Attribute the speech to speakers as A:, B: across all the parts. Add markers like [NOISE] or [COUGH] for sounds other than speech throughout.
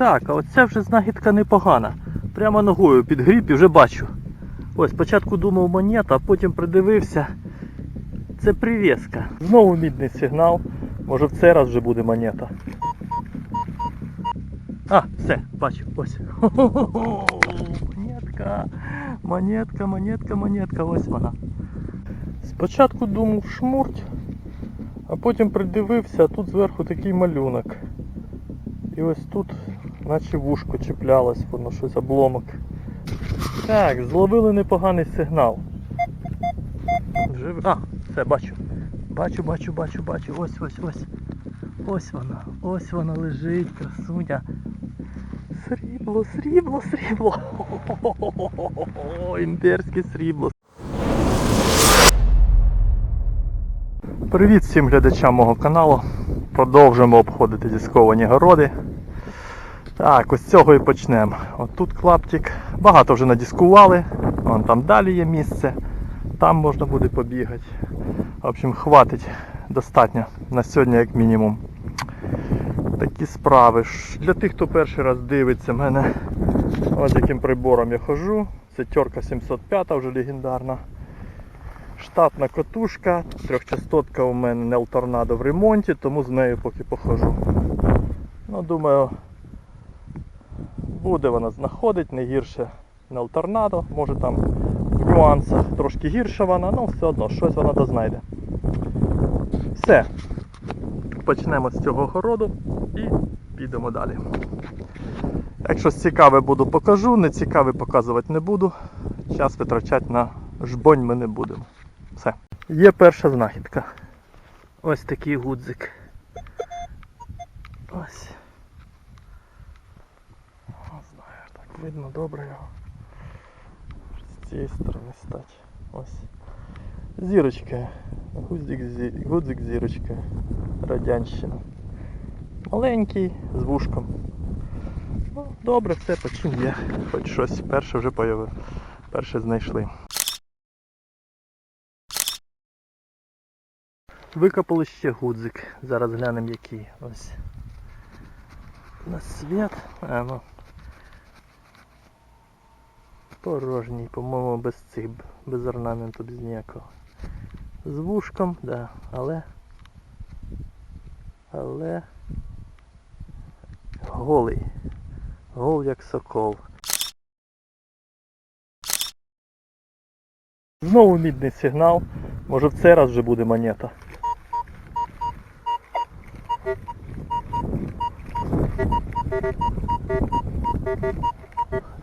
A: Так, а оця вже знахідка непогана. Прямо ногою підгріб і вже бачу. Ось спочатку думав монета, а потім придивився. Це прив'язка. Знову мідний сигнал. Може в цей раз вже буде монета. А, все, бачу, ось. Хо-хо-хо, Монетка. Монетка, монетка, монетка, ось вона. Спочатку думав шмурть, а потім придивився, а тут зверху такий малюнок. І ось тут, наче вушко чіплялось, воно щось обломок. Так, зловили непоганий сигнал. Вже... А, все, бачу. Бачу, бачу, бачу, бачу. Ось, ось, ось. Ось вона. Ось вона лежить, красуня. Срібло, срібло, срібло. Імперське срібло. Привіт всім глядачам мого каналу. Продовжуємо обходити дисковані городи. Так, ось з цього і почнемо. От тут клаптик. Багато вже надіскували. Вон там далі є місце. Там можна буде побігати. В общем, хватить достатньо на сьогодні, як мінімум. Такі справи. Для тих, хто перший раз дивиться мене, ось яким прибором я хожу. Це терка 705 вже легендарна. Штатна котушка, трьохчастотка у мене Nel Tornado в ремонті, тому з нею поки похожу. Ну, думаю, буде вона знаходить, не гірше Nel Tornado, може там в нюансах трошки гірша вона, але все одно щось вона дознайде. Все. Почнемо з цього городу і підемо далі. Якщо цікаве буду, покажу, не цікаве показувати не буду. Час витрачати на жбонь ми не будемо. Все. Є перша знахідка. Ось такий гудзик. Ось. Не знаю, так видно добре його. З цієї сторони стати. Ось. Зірочка. Гудзик, зі... гудзик зірочка. Радянщина. Маленький, з вушком. Ну, добре, все чим є. Хоч щось перше вже появив. Перше знайшли. Викопали ще гудзик. Зараз глянемо який. Ось. На світ. А, ну. Порожній, по-моєму, без цих, без орнаменту, без ніякого. З вушком, да, але. Але. Голий. Гол як сокол. Знову мідний сигнал. Може в цей раз вже буде монета.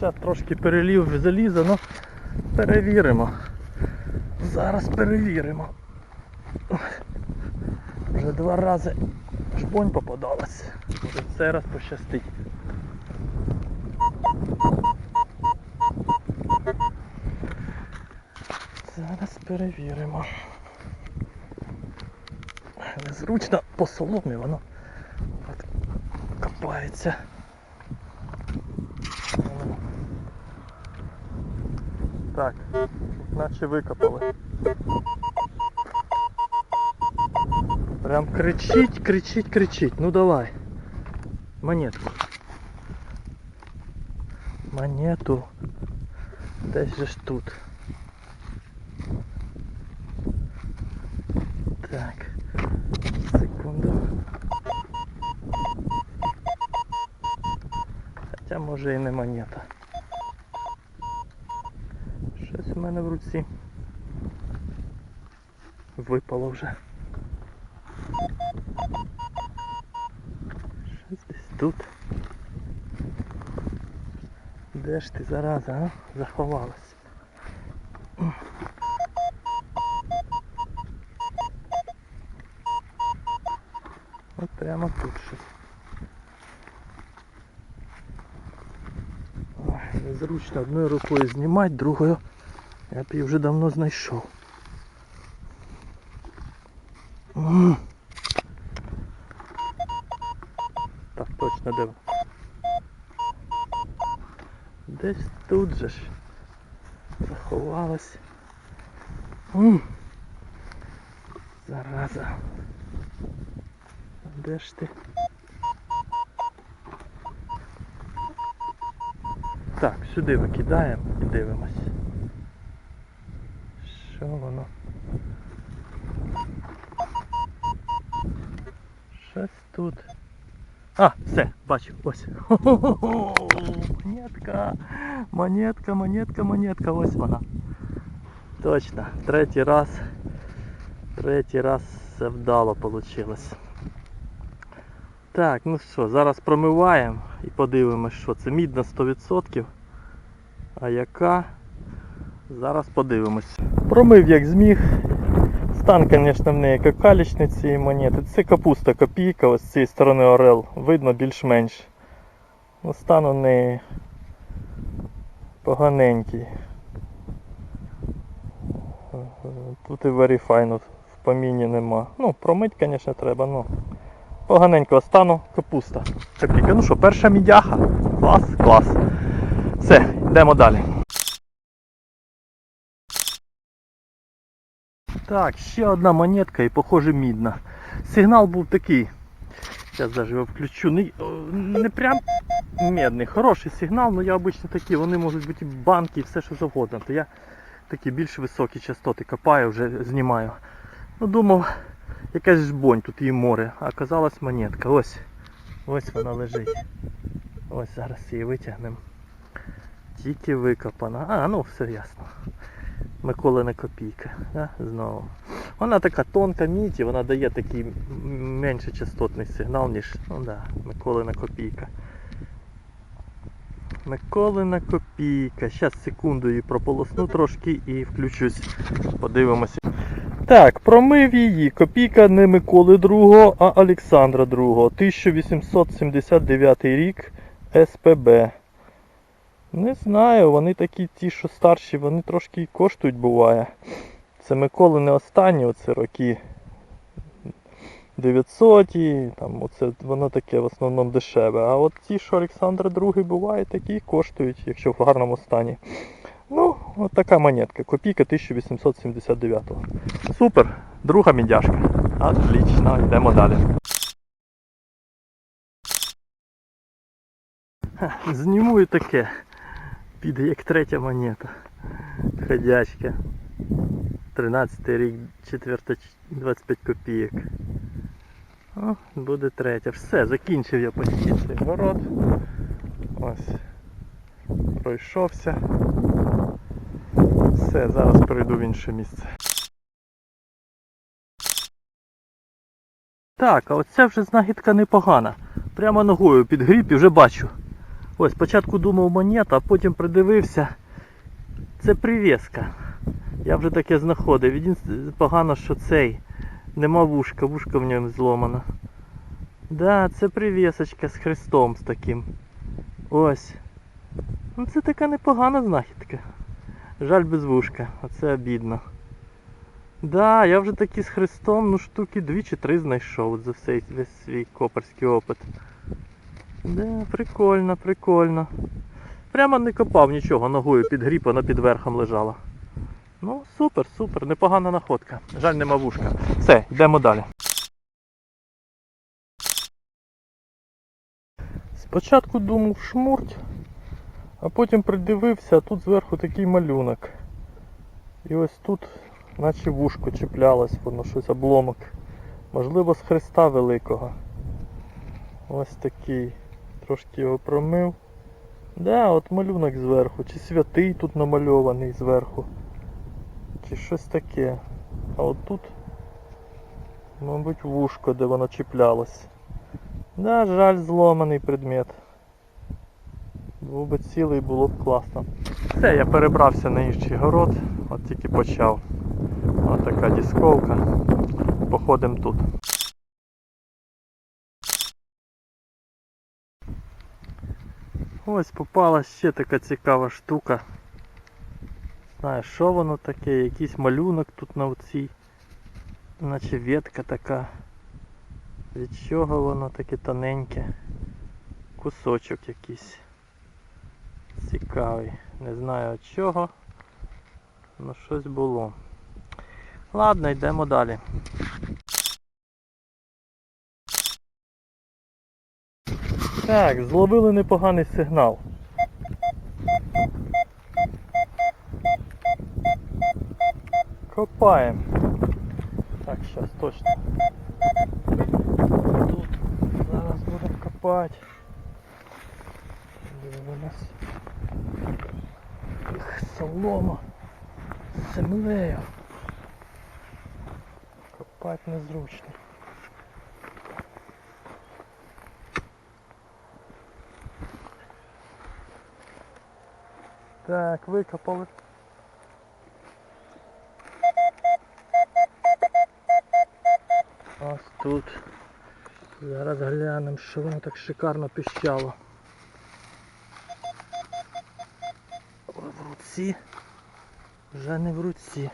A: Хоча трошки перелів в залізо, ну перевіримо. Зараз перевіримо. Вже два рази шпонь попадалась. Може в цей раз пощастить. Зараз перевіримо. Незручно по соломі воно копається. Так, наче викопали. Прям кричить, кричить, кричить. Ну давай. Монетку. Монету. Десь же ж тут. Так. Секунду. Хоча може і не монета. Мене в руці. Випало вже. Щось десь тут. Де ж ти зараза, а? Заховалась. От прямо тут щось. Ой, незручно одною рукою знімати, другою я вже давно знайшов. Так, точно де. вона? Десь тут же ж заховалась. Зараза. Де ж ти? Так, сюди викидаємо і дивимось. А, все, бачу, ось. Хо-хо-хо, монетка. Монетка, монетка, монетка, ось вона. Точно, третій раз. Третій раз все вдало вийшло. Так, ну що, зараз промиваємо і подивимось, що це мідна 100%. А яка? Зараз подивимось. Промив як зміг. Стан, звісно, в неї какалічний цієї монети. Це капуста копійка, ось з цієї сторони орел. Видно більш-менш. Ну, стан у неї поганенький. Тут і Verify, ну, в поміні нема. Ну, промить, звісно, треба, ну. Поганенького стану капуста. Копійка. Ну що, перша мідяха. Клас, клас. Все, йдемо далі. Так, ще одна монетка і похоже мідна. Сигнал був такий. Зараз даже його включу. Не, не прям медний, хороший сигнал, але я обично такі, вони можуть бути банки і все що завгодно. То я такі більш високі частоти копаю, вже знімаю. Ну думав, якась жбонь, тут її море, а оказалась монетка. Ось. Ось вона лежить. Ось зараз її витягнемо. Тільки викопана. А, ну все ясно. Миколина копійка. Да? Знову. Вона така тонка мідь і вона дає такий менше частотний сигнал, ніж ну, да, Миколина копійка. Миколина копійка. Зараз секунду її прополосну трошки і включусь. Подивимося. Так, промив її. Копійка не Миколи II, а Олександра II. 1879 рік СПБ. Не знаю, вони такі ті, що старші, вони трошки і коштують буває. Це Миколи не останні, оце роки 900, там оце воно таке в основному дешеве. А от ті, що Олександр II буває, такі коштують, якщо в гарному стані. Ну, от така монетка, копійка 1879. Супер, друга мідяшка. Отлично, йдемо далі. Зніму і таке. Піде як третя монета. Ходячка. 13 рік, 4 25 копійок. О, буде третя. Все, закінчив я почти цей город. Ось. Пройшовся. Все, зараз перейду в інше місце. Так, а оця вже знахідка непогана. Прямо ногою підгріб і вже бачу. Ось спочатку думав монета, а потім придивився. Це привіска. Я вже таке знаходив. Єдине погано, що цей. Нема вушка, вушка в ньому зломана. Да, це привісочка з хрестом з таким. Ось. Ну це така непогана знахідка. Жаль без вушка, оце обідно. Да, я вже такі з хрестом, ну штуки дві чи три знайшов за весь свій копарський опит. Да, прикольно, прикольно. Прямо не копав нічого, ногою під гріб, вона під верхом лежала. Ну, супер, супер, непогана находка. Жаль, нема вушка. Все, йдемо далі. Спочатку думав шмурть, а потім придивився, а тут зверху такий малюнок. І ось тут, наче вушко чіплялось, воно щось обломок. Можливо, з хреста великого. Ось такий. Трошки його промив. Да, от малюнок зверху. Чи святий тут намальований зверху. Чи щось таке. А от тут, мабуть, вушко, де воно чіплялось. Да, жаль, зломаний предмет. Був би цілий, було б класно. Все, я перебрався на інший город, от тільки почав. Ось така дисковка. Походимо тут. Ось попала ще така цікава штука. Знаю, що воно таке, якийсь малюнок тут на оцій, наче ветка така. Від чого воно таке тоненьке? Кусочок якийсь. Цікавий. Не знаю від чого. Ну щось було. Ладно, йдемо далі. Так, зловили непоганий сигнал. Копаємо. Так, зараз точно. Тут зараз будемо копати. Дивимось. Їх солома. Землею. Копати незручно. Так, викопали. Ось тут. Зараз глянемо, що воно так шикарно піщало. В руці. Вже не в руці.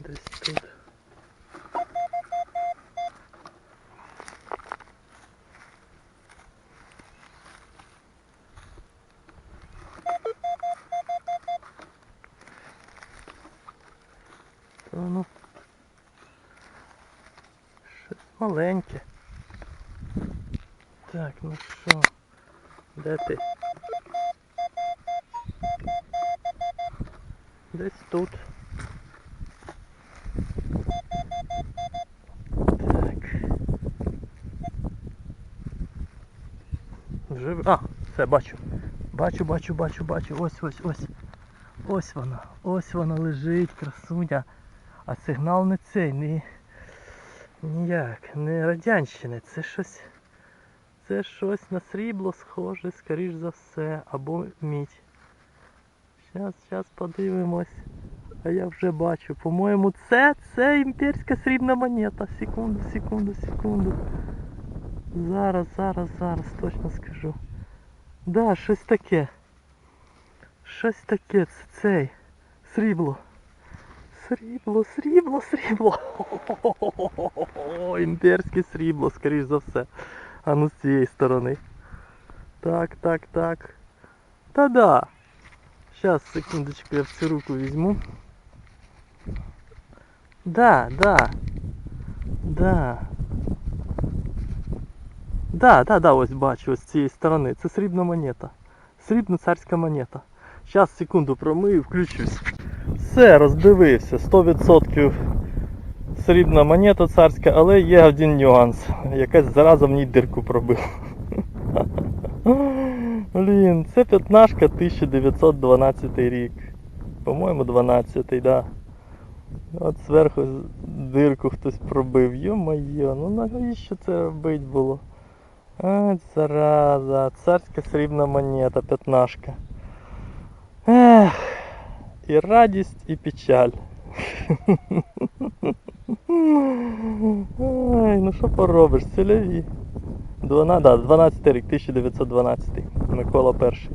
A: Десь тут. Вже... А, все, бачу. Бачу, бачу, бачу, бачу. Ось, ось, ось. Ось вона. Ось вона лежить, красуня. А сигнал не цей, не. Ніяк, не радянщини. Це щось. Це щось на срібло схоже, скоріш за все, або мідь. Зараз, зараз подивимось. А я вже бачу. По-моєму, це, це імперська срібна монета. Секунду, секунду, секунду. Зараз, зараз, зараз точно скажу. Да, щось таке. Щось таке, це цей. Срібло. Срібло, срібло, срібло. Імперське срібло, скоріш за все. А ну з цієї сторони. Так, так, так. Та-да. Сейчас, секундочку, я в цю руку візьму. Да, да. Да. Да, да, да, ось бачу, ось з цієї сторони. Це срібна монета. Срібна царська монета. Зараз, секунду промию, включусь. Все, роздивився. 100% срібна монета царська, але є один нюанс. Якась зараза в ній дирку пробив. [LAUGHS] Блін, це п'ятнашка 1912 рік. По-моєму, 12-й, да. От зверху дирку хтось пробив. Йо-моє, ну навіщо це робити було? А, зараза, царська срібна монета, п'ятнашка. Ех, і радість, і печаль. Ой, ну що поробиш, цільові. 12, да, 12 рік, 1912. Микола перший.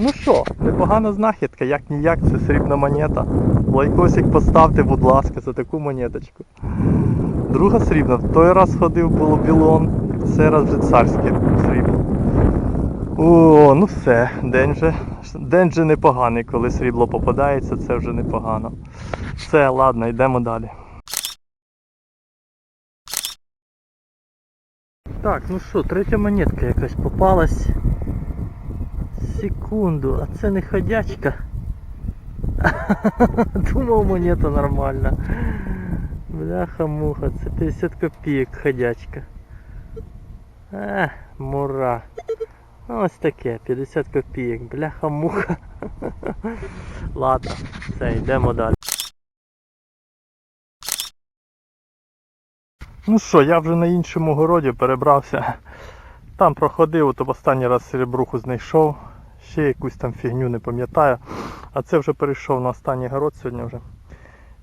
A: Ну що, непогана знахідка, як ніяк, це срібна монета. Лайкосик поставте, будь ласка, за таку монеточку. Друга срібна, в той раз ходив було білон, цей раз царське срібло. О, ну все, день же, день же непоганий, коли срібло попадається, це вже непогано. Все, ладно, йдемо далі. Так, ну що, третя монетка якась попалась. Секунду, а це не ходячка. [LAUGHS] Думав монета нормальна. Бляха-муха, це 50 копійок ходячка. А, мура. Ось таке, 50 копійок, бляха-муха. [LAUGHS] Ладно, все, йдемо далі. Ну що, я вже на іншому городі перебрався. Там проходив, то останній раз серебруху знайшов. Ще якусь там фігню не пам'ятаю. А це вже перейшов на останній город сьогодні вже.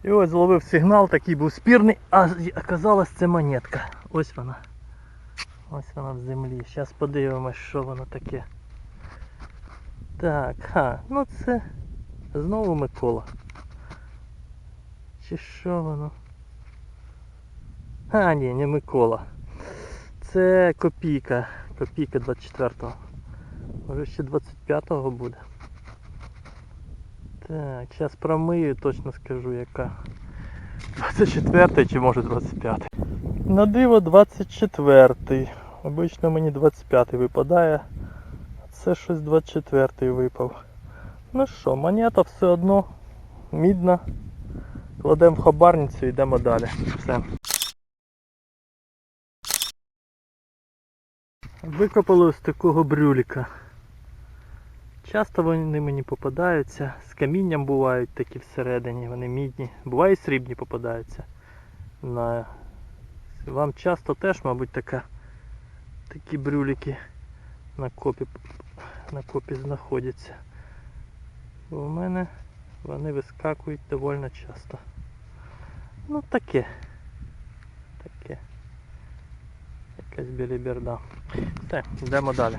A: І ось зловив сигнал, такий був спірний, а оказалось це монетка. Ось вона. Ось вона в землі. Зараз подивимось, що воно таке. Так, ха, ну це знову Микола. Чи що воно? А, ні, не Микола. Це копійка. Копійка 24-го. Може ще 25-го буде. Так, зараз промию, точно скажу яка. 24 чи може 25. На диво 24. Обично мені 25 випадає. Це щось 24 випав. Ну що, монета все одно мідна, Кладемо в хабарницю і йдемо далі. Все. Викопали ось такого брюліка. Часто вони мені попадаються. З камінням бувають такі всередині, вони мідні. Буває і срібні попадаються. На... Вам часто теж, мабуть, така... такі брюліки на копі, на копі знаходяться. У мене вони вискакують доволі часто. Ну таке. Таке. Якась біліберда. Все, йдемо далі.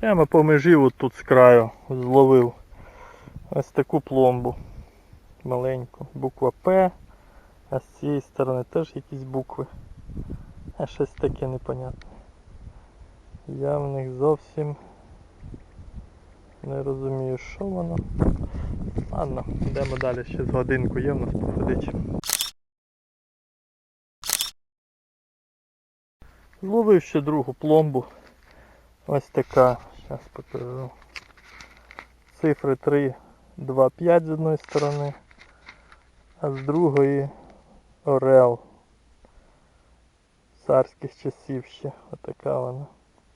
A: Прямо по межі от тут з краю зловив ось таку пломбу. Маленьку. Буква П. А з цієї сторони теж якісь букви. А щось таке непонятне. Я в них зовсім не розумію, що воно. Ладно, йдемо далі, ще з годинку є в нас походить. Зловив ще другу пломбу. Ось така. Зараз покажу. Цифри 3, 2, 5 з одної сторони, а з другої Орел. Царських часів ще. Отака вона.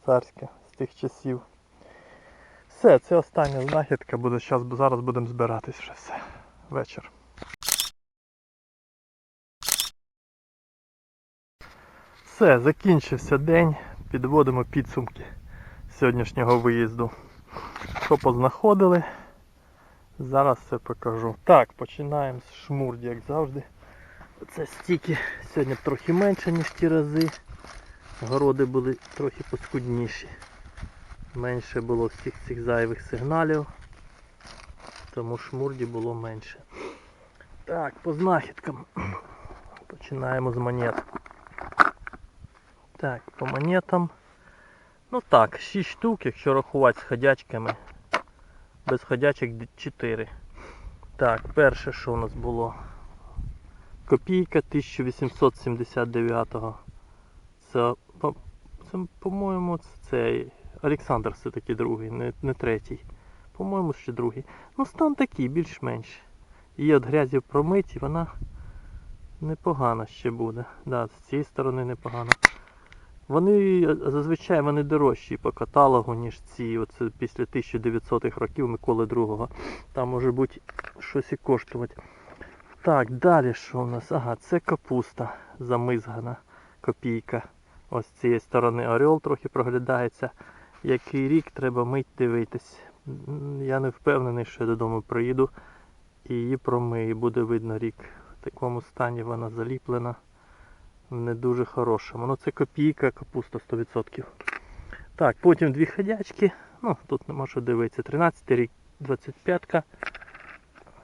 A: Царська з тих часів. Все, це остання знахідка буде зараз, зараз будемо збиратись вже все. Вечір. Все, закінчився день. Підводимо підсумки сьогоднішнього виїзду. Що познаходили? Зараз все покажу. Так, починаємо з шмурді, як завжди. Це стільки сьогодні трохи менше, ніж ті рази. Городи були трохи поскудніші. Менше було всіх цих зайвих сигналів. Тому шмурді було менше. Так, по знахідкам. Починаємо з монет. Так, по монетам. Ну так, 6 штук, якщо рахувати з ходячками. Без ходячок 4. Так, перше, що у нас було? Копійка 1879-го. Це, по- це по-моєму, це цей Олександр все-таки другий, не, не третій. По-моєму, ще другий. Ну, стан такий, більш-менш. Її від грязі промиті, вона непогана ще буде. Да, з цієї сторони непогано. Вони зазвичай вони дорожчі по каталогу, ніж ці. Оце після 1900-х років Миколи II. Там може бути щось і коштувати. Так, далі що у нас? Ага, це капуста замизгана копійка. Ось з цієї сторони орел трохи проглядається. Який рік треба мить дивитись. Я не впевнений, що я додому приїду і її промию. Буде видно рік. В такому стані вона заліплена. Не дуже хорошому. Ну це копійка, капуста 100%. Так, потім дві ходячки. Ну, тут нема що дивитися. 13 рік, 25-ка.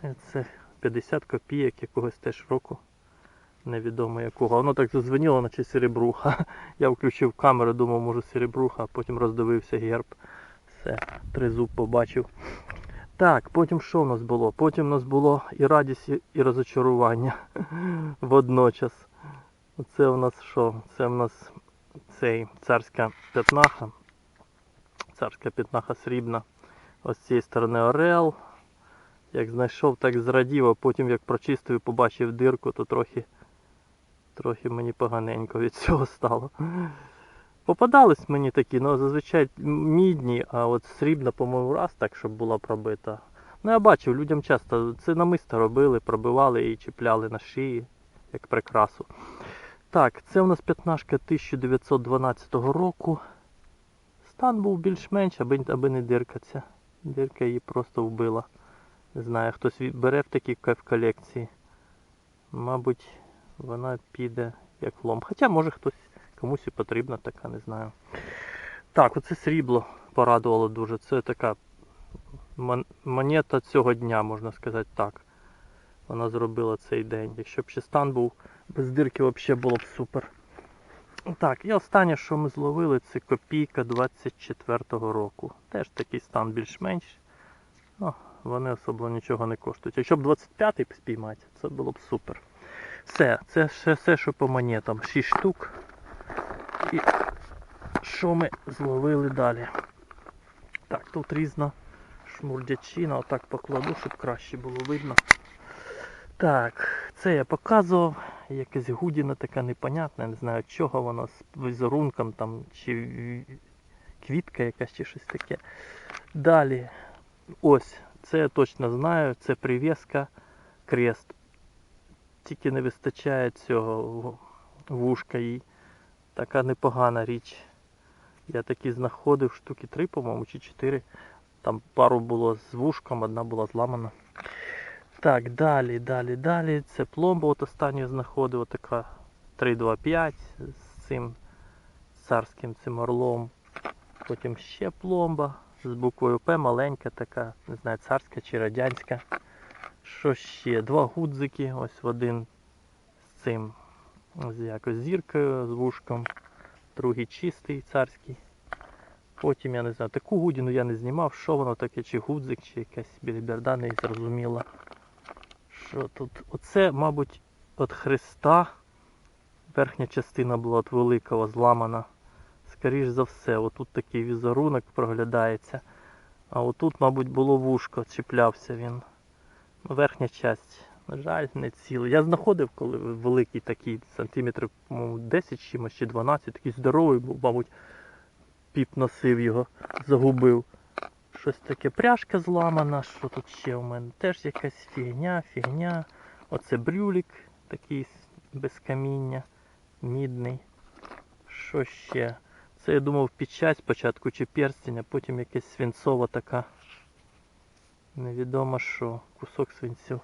A: Е, Це 50 копійок якогось теж року. Невідомо якого. Воно так зазвеніло, наче серебруха. [LAUGHS] Я включив камеру, думав, може серебруха, а потім роздивився герб. Все, тризуб побачив. Так, потім що в нас було? Потім у нас було і радість, і- розочарування [LAUGHS] водночас. Оце у нас що? Це у нас цей царська п'ятнаха. Царська п'ятнаха срібна. Ось з цієї сторони орел. Як знайшов, так зрадів, а потім як прочистив і побачив дирку, то трохи, трохи мені поганенько від цього стало. Попадались мені такі, ну зазвичай мідні, а от срібна, по-моєму, раз так, щоб була пробита. Ну я бачив, людям часто це намисто робили, пробивали і чіпляли на шиї, як прикрасу. Так, це у нас п'ятнашка 1912 року. Стан був більш-менш, аби, аби не дирка ця. Дирка її просто вбила. Не знаю, хтось бере в такі в колекції. Мабуть, вона піде як лом. Хоча може хтось комусь і потрібна така, не знаю. Так, оце срібло порадувало дуже. Це така монета цього дня, можна сказати так. Вона зробила цей день. Якщо б ще стан був без дирки, взагалі було б супер. Так, і останнє, що ми зловили, це копійка 24-го року. Теж такий стан більш-менш. Вони особливо нічого не коштують. Якщо б 25-й спіймати, це було б супер. Все, це ще все, що по монетам. 6 штук. І що ми зловили далі? Так, тут різна шмурдячина, отак покладу, щоб краще було видно. Так, це я показував. Якась гудіна така непонятна, не знаю чого воно з візерунком там, чи квітка якась, чи щось таке. Далі, ось, це я точно знаю, це прив'язка крест. Тільки не вистачає цього вушка їй. Така непогана річ. Я такі знаходив штуки три, по-моєму, чи чотири. Там пару було з вушком, одна була зламана. Так, далі, далі, далі. Це пломба от останню знаходив, така 325 з цим царським цим орлом. Потім ще пломба з буквою П, маленька така, не знаю, царська чи радянська. Що ще? Два гудзики, ось один з цим з якось зіркою, з вушком. Другий чистий царський. Потім я не знаю, таку гудіну я не знімав, що воно таке, чи гудзик, чи якась біліберда, не зрозуміла. Що тут? Оце, мабуть, від хреста. Верхня частина була от великого зламана. Скоріш за все, отут такий візерунок проглядається. А отут, мабуть, було вушко, чіплявся він. Ну, Верхня часть, на жаль, не цілий. Я знаходив, коли великий такий сантиметрів, по-моєму, 10 чимось чи 12, такий здоровий був, мабуть, піп носив його, загубив. Щось таке пряжка зламана, що тут ще у мене? Теж якась фігня, фігня. Оце брюлік такий без каміння, мідний. Що ще? Це я думав печать спочатку чи перстень, а потім якась свинцова така. Невідомо що, кусок свинцю.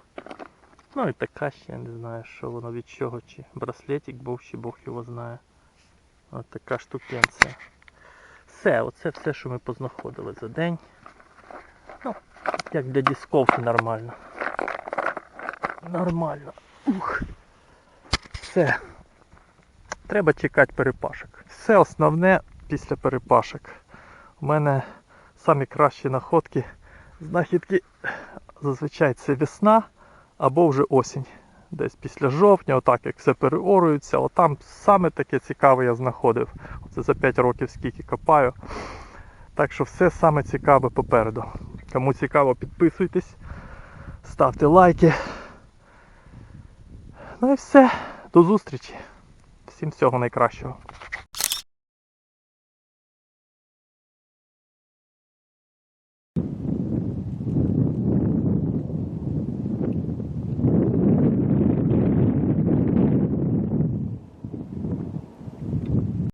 A: Ну і така ще, я не знаю, що воно від чого, чи браслетик був, чи Бог його знає. Ось така штукенція. Все, оце все, що ми познаходили за день. Ну, як для дисковки нормально. Нормально. Ух. Все. Треба чекати перепашок. Все основне після перепашок. У мене самі кращі находки. Знахідки зазвичай це весна або вже осінь. Десь після жовтня, отак як все переорується, отам саме таке цікаве я знаходив. Оце за 5 років скільки копаю. Так що все саме цікаве попереду. Кому цікаво, підписуйтесь, ставте лайки. Ну і все. До зустрічі. Всім всього найкращого.